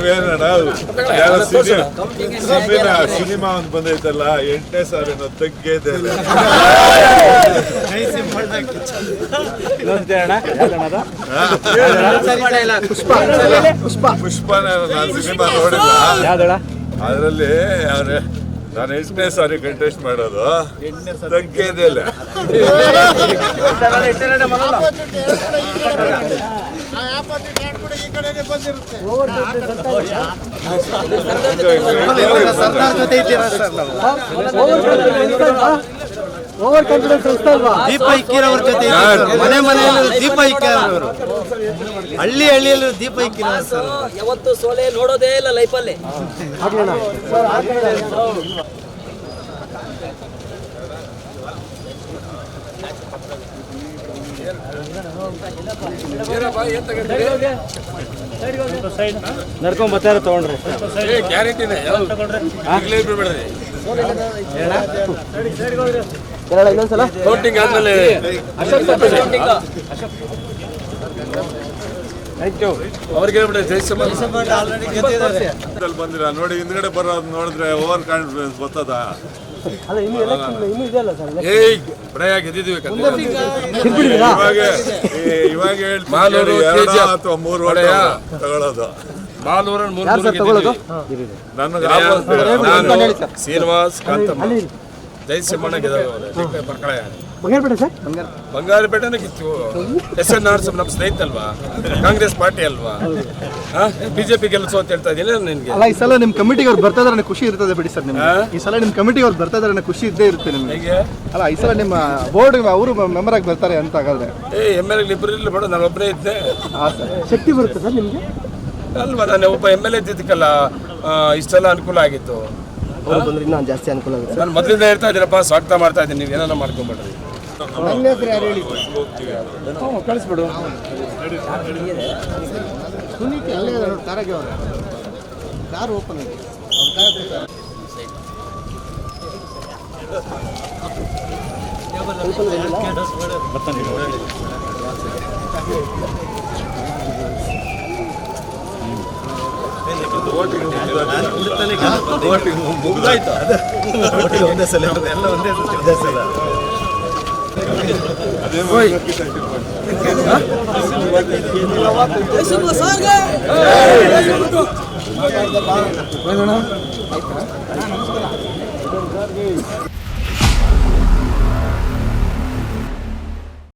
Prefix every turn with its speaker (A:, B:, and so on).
A: ನಾವೇನಣ್ಣ ನಾನು cinema cinema ಒಂದು ಬಂದೈತಲ್ಲ ಎಂಟನೇ ಸಾವಿರ ಪುಷ್ಪ. ಪುಷ್ಪನ ನಾನು ಸಿನಿಮಾ ನೋಡಿಲ್ಲ. ಅದರಲ್ಲಿ ಅವ್ರೆ ನಾನು ಎಷ್ಟನೇ ಸಾರಿ ಕಂಟೆಸ್ಟ್ ಮಾಡೋದು. ತಗ್ಗೇದೆ ಇಲ್ಲ
B: ಓವರ್ ಕಾನ್ಫಿಡೆನ್ಸ್
C: ದೀಪ ಇಕ್ಕಿರೋರ ಜೊತೆ? ಮನೆ ಮನೆಯಲ್ಲೂ ದೀಪ ಇಕ್ಕಿರೋರು ಹಳ್ಳಿ ಹಳ್ಳಿಯಲ್ಲೂ ದೀಪ ಇಕ್ಕಿರ ಸರ್
D: ಯಾವತ್ತು ಸೋಲೆ ನೋಡೋದೇ ಇಲ್ಲ ಲೈಫಲ್ಲಿ
B: ನಡ್ಕೊಂಡ್ ಬರ್ತಾರ ತಗೊಂಡ್ರಿ. ಗ್ಯಾರಂಟಿ ಇನ್ನೊಂದ್ಸಲ
A: ಅಲ್ಲಿ ಬಂದಿರ? ನೋಡಿ ಹಿಂದ್ಗಡೆ ಬರೋದು ನೋಡಿದ್ರೆ ಓವರ್ ಕಾನ್ಫಿಡೆನ್ಸ್ ಬರ್ತದ?
B: ಅಲ್ಲ ಇನ್ನು ಎಲೆಕ್ಷನ್ ಇನ್ನು ಇದೆಯಲ್ಲ ಸರ್
A: ಇವಾಗ ಈ- ಇವಾಗ
E: ಮಾಲೂರು,
A: ಎರಡು
E: KGF.
A: ಅಥವಾ ಮೂರು
E: ಒಡೆಯ.
A: ತಗೊಳ್ಳೋದು.
E: ಮಾಲೂರನ್ ಮೂರು ನಾನು. ಶ್ರೀನಿವಾಸ್ ಕಾಂತಮ್ಮ. ಗೆದ್ದವ್ರೆ. ಪರ್ಕಳ
B: ಬಂಗಾರಪೇಟೆ ಸರ್?
E: ಬಂಗಾರಪೇಟೆನ ಕಿತ್ತು. ಎಸ್ ಎನ್ ಆರ್ ನಮ್ಮ ಸ್ನೇಹಿತ ಅಲ್ವಾ ಕಾಂಗ್ರೆಸ್ ಪಾರ್ಟಿ ಅಲ್ವಾ? ಬಿಜೆಪಿ ಗೆಲ್ಸು ಅಂತ ಹೇಳ್ತಾ ಇದೀನಿ ನಿನ್ಗೆ?
C: ಅಲ್ಲ ಈ ಸಲ ನಿಮ್ಮ ಕಮಿಟಿಗೆ ಅವ್ರು ಬರ್ತಾ ಇದಾರೆ ಖುಷಿ ಇರ್ತದೆ ಬಿಡಿ ಸರ್ ನಿಮ್ಗೆ. ಈ ಸಲ ನಿಮ್ಮ ಕಮಿಟಿಗೆ ಅವ್ರು ಬರ್ತಾ ಇದಾರೆ ಖುಷಿ ಇದ್ದೇ ಇರುತ್ತೆ ನಿಮಗೆ. ಅಲ್ಲ ಈ ಸಲ ನಿಮ್ಮ ಬೋರ್ಡ್ ಅವರು ಮೆಂಬರ್ ಆಗಿ ಬರ್ತಾರೆ ಅಂತ ಹಾಗಾದ್ರೆ.
E: ಏ ಎಂ ಎಲ್ ಎ ಇಬ್ಬರು ಇಲ್ಲ ಬೇಡ ನಾನು ಒಬ್ಬನೇ ಇದ್ದೆ.
B: ಶಕ್ತಿ ಬರುತ್ತೆ ಸರ್ ನಿಮಗೆ?
E: ಅಲ್ವಾ ನಾನು ಒಬ್ಬ ಎಂ ಎಲ್ ಎ ಇದ್ದಿದ್ದಕ್ಕಲ್ಲ ಇಷ್ಟೆಲ್ಲ ಅನುಕೂಲ ಆಗಿತ್ತು.
B: ಅವ್ರು ಬಂದ್ರೆ ಇನ್ನೂ ಜಾಸ್ತಿ ಅನುಕೂಲ ಆಗುತ್ತೆ
E: ನಾನು ಮೊದಲಿಂದ ಹೇಳ್ತಾ ಇದ್ದೀರಪ್ಪ ಸ್ವಾಗತ ಮಾಡ್ತಾ ಇದ್ದೀನಿ ನೀವು ಏನಾರ ಮಾಡ್ಕೊಂಬಿಡ್ರಿ. ಕಳಿಸ್ಬಿಡು
B: ಅಲ್ಲೇ ಕಾರಾಗೆ ಅವರು ಕಾರ್ ಓಪನ್
A: ಮುಗ್ದಾಯ್ತಾ
C: ಒಂದೇ ಸಲ ಎಲ್ಲ ಒಂದೇ ಸಲ
A: ಅದೇ ಮಾಡಿ